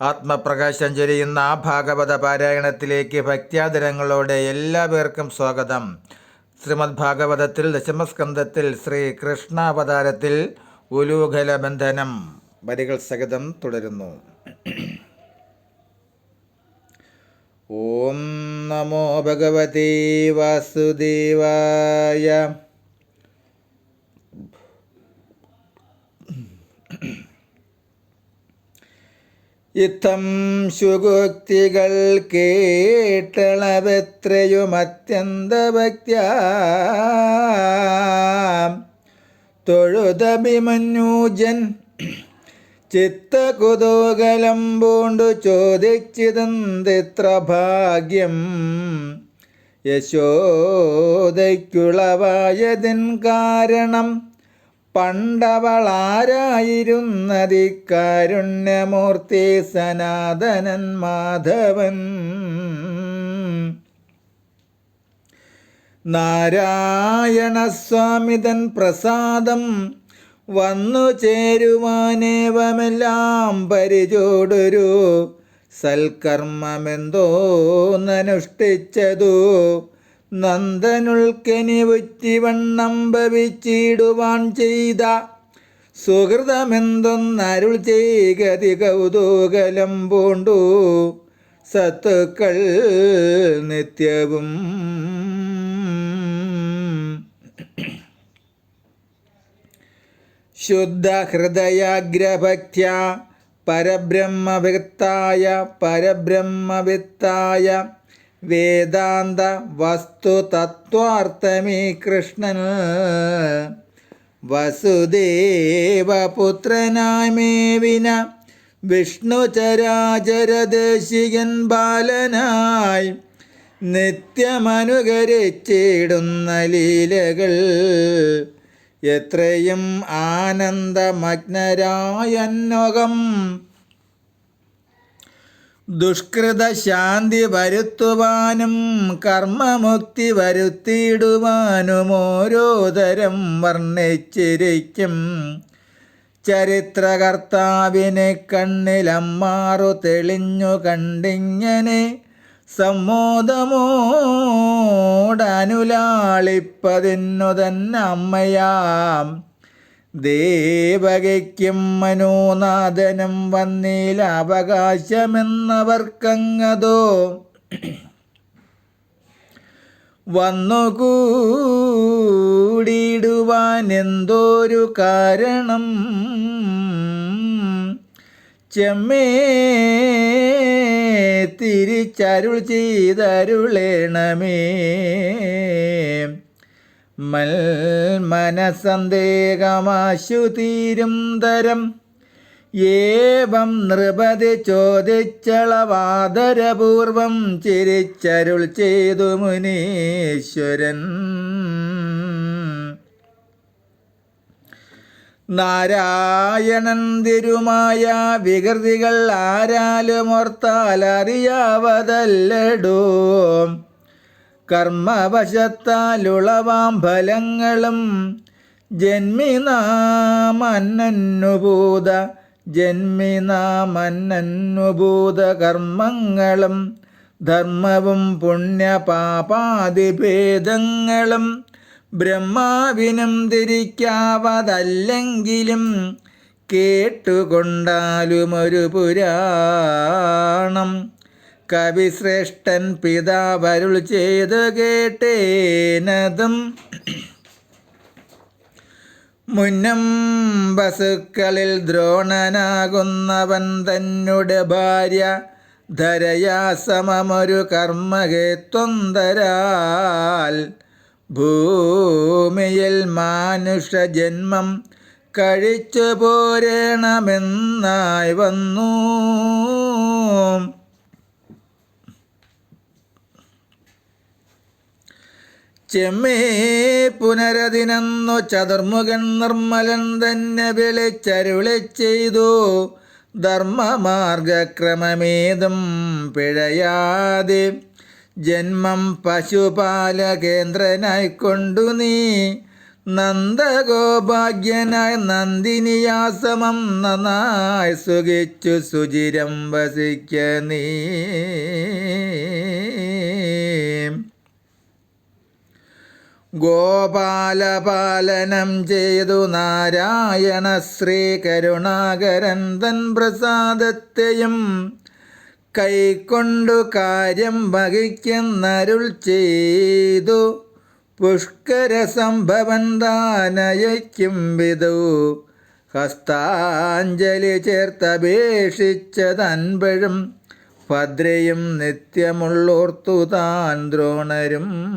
ആത്മപ്രകാശം ചൊരിയുന്ന ആ ഭാഗവത പാരായണത്തിലേക്ക് ഭക്ത്യാദരങ്ങളോടെ എല്ലാവർക്കും സ്വാഗതം. ശ്രീമദ് ഭാഗവതത്തിൽ ദശമസ്കന്ധത്തിൽ ശ്രീ കൃഷ്ണാവതാരത്തിൽ ഉലൂഖല ബന്ധനം വരികൾ സഹിതം തുടരുന്നു. ഓം നമോ ഭഗവതി വാസുദേവായ ഇത്തം ശുഗോക്തികൾ കേട്ടളവെത്രയും അത്യന്തഭക്ത്യ തൊഴുതഭിമന്യൂജൻ ചിത്തകുതൂകലം പൂണ്ടു ചോദിച്ചിതെന്തിത്ര ഭാഗ്യം യശോദയ്ക്കുളവായതിൻ കാരണം പണ്ടവളാരായിരുന്നതി കാരുണ്യമൂർത്തി സനാതനൻ മാധവൻ. നാരായണസ്വാമിതൻ പ്രസാദം വന്നു ചേരുവാനേവമെല്ലാം പരിചോടൊരു സൽക്കർമ്മമെന്തോ നനുഷ്ഠിച്ചതു നന്ദനുൾക്കനിവുറ്റിവണ്ണം ഭവിച്ചിടുവാൻ ചെയ്ത സുഹൃതമെന്തൊന്നരുൾ ചെയ്തി കൗതൂകലം പൂണ്ടു. സത്തുക്കൾ നിത്യവും. ശുദ്ധഹൃദയാഗ്രഭക്യ പരബ്രഹ്മവിത്തായ പരബ്രഹ്മവിത്തായ വേദാന്ത വസ്തു തത്വാർത്ഥമീ കൃഷ്ണൻ. വസുദേവപുത്രനായ്മേവിന വിഷ്ണുചരാചരദേശികൻ വിഷ്ണു ചരാചരദേശികൻ ബാലനായി നിത്യമനുകരിച്ചിടുന്ന ലീലകൾ. എത്രയും ആനന്ദമഗ്നരായന്നോകം ദുഷ്കൃത ശാന്തി വരുത്തുവാനും കർമ്മമുക്തി വരുത്തിയിടുവാനും ഓരോ തരം വർണിച്ചിരിക്കും. ചരിത്രകർത്താവിനെ കണ്ണിലമ്മാറു തെളിഞ്ഞു കണ്ടിങ്ങനെ സമ്മോദമോടനുലാളിപ്പതിന്നു തന്നെ അമ്മയാം ദേവകയ്ക്കും മനോനാഥനും വന്നേൽ അവകാശമെന്നവർക്കങ്ങതോ വന്നുകൂടിയിടുവാൻ എന്തോരു കാരണം? ചെമ്മേ തിരിച്ചരുൾ ചെയ്തരുളേണമേ. മൽ മനസന്ദേഹമാശു തീരും. തരം ഏവം നൃപതി ചോദിച്ചളവാദരപൂർവം ചിരിച്ചരുൾ ചെയ്തു മുനീശ്വരൻ. നാരായണൻ തിരുമായ വികൃതികൾ ആരാലും ഓർത്താൽ കർമ്മവശത്താലുളവാം ഫലങ്ങളും ജന്മിനാമന്നുഭൂത ജന്മിനാമന്നുഭൂത കർമ്മങ്ങളും ധർമ്മവും പുണ്യപാപാതിഭേദങ്ങളും ബ്രഹ്മാവിനും തിരിക്കാവതല്ലെങ്കിലും കേട്ടുകൊണ്ടാലും ഒരു പുരാണം. കവിശ്രേഷ്ഠൻ പിതാവരുൾ ചെയ്ത് കേട്ടേനതും. മുന്നം വസുക്കളിൽ ദ്രോണനാകുന്നവൻ തന്നെ ഭാര്യ ധരയാസമൊരു കർമ്മകേത്വന്തരാൽ ഭൂമിയിൽ മാനുഷജന്മം കഴിച്ചു പോരേണമെന്നായി വന്നു. ചെമ്മേ പുനരതിനെന്നു ചതുർമുഖൻ നിർമ്മലൻ തന്നെ വിളിച്ചരുളി ചെയ്തു. ധർമ്മമാർഗക്രമമേതും പിഴയാതെ ജന്മം പശുപാല കേന്ദ്രനായിക്കൊണ്ടു നീ. നന്ദഗോഭാഗ്യനായി നന്ദിനിയാസമം നന്നായി സുഖിച്ചു സുചിരം വസിക്ക നീ. ഗോപാലപാലനം ചെയ്തു നാരായണ ശ്രീ കരുണാകരൻ തൻ പ്രസാദത്തെയും കൈക്കൊണ്ടു കാര്യം വഹിക്കുന്നരുൾ ചെയ്തു. പുഷ്കര സംഭവൻ താനയയ്ക്കും വിധു. ഹസ്താഞ്ജലി ചേർത്തപേക്ഷിച്ചതൻപഴും ഭദ്രയും നിത്യമുള്ളോർത്തു താൻ ദ്രോണരും.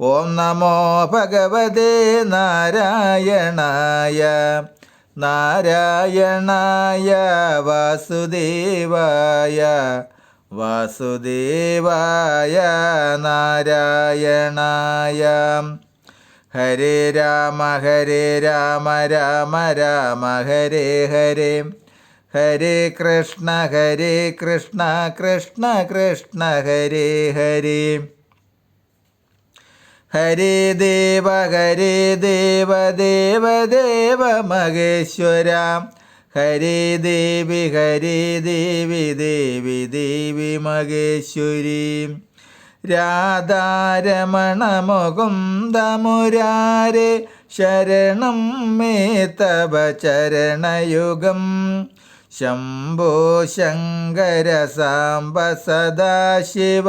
ഓം നമോ ഭഗവതേ നാരായണായ നാരായണായ വാസുദേവായ വാസുദേവായ നാരായണായ. ഹരേ രാമ ഹരേ രാമ രാമ രാമ ഹരേ ഹരേ. ഹരേ കൃഷ്ണ ഹരേ കൃഷ്ണ കൃഷ്ണ കൃഷ്ണ ഹരേ ഹരേ. ഹരേ ദേവ ഹരേ ദേവ ദേവ ദേവ മഹേശ്വര. ഹരേ ദേവി ഹരേ ദേവി ദേവി ദേവി മഹേശ്വരി. രാധാരമണ മുകുന്ദമുരാരെ ശരണം മേ തവ ചരണയുഗം. ശംഭോ ശങ്കര സാംബ സദാശിവ.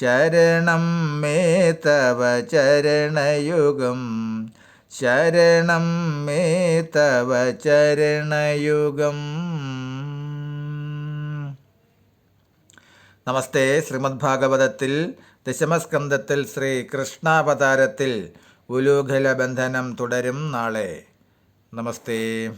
ശരണം മേ തവ ചരണയുഗം. ശരണം മേ തവ ചരണയുഗം. നമസ്തേ ശ്രീമദ് ഭാഗവതത്തിൽ ദശമസ്കന്ധത്തിൽ ശ്രീ കൃഷ്ണാവതാരത്തിൽ ഉലൂഖല ബന്ധനം തുടരും നാളെ. നമസ്തേ.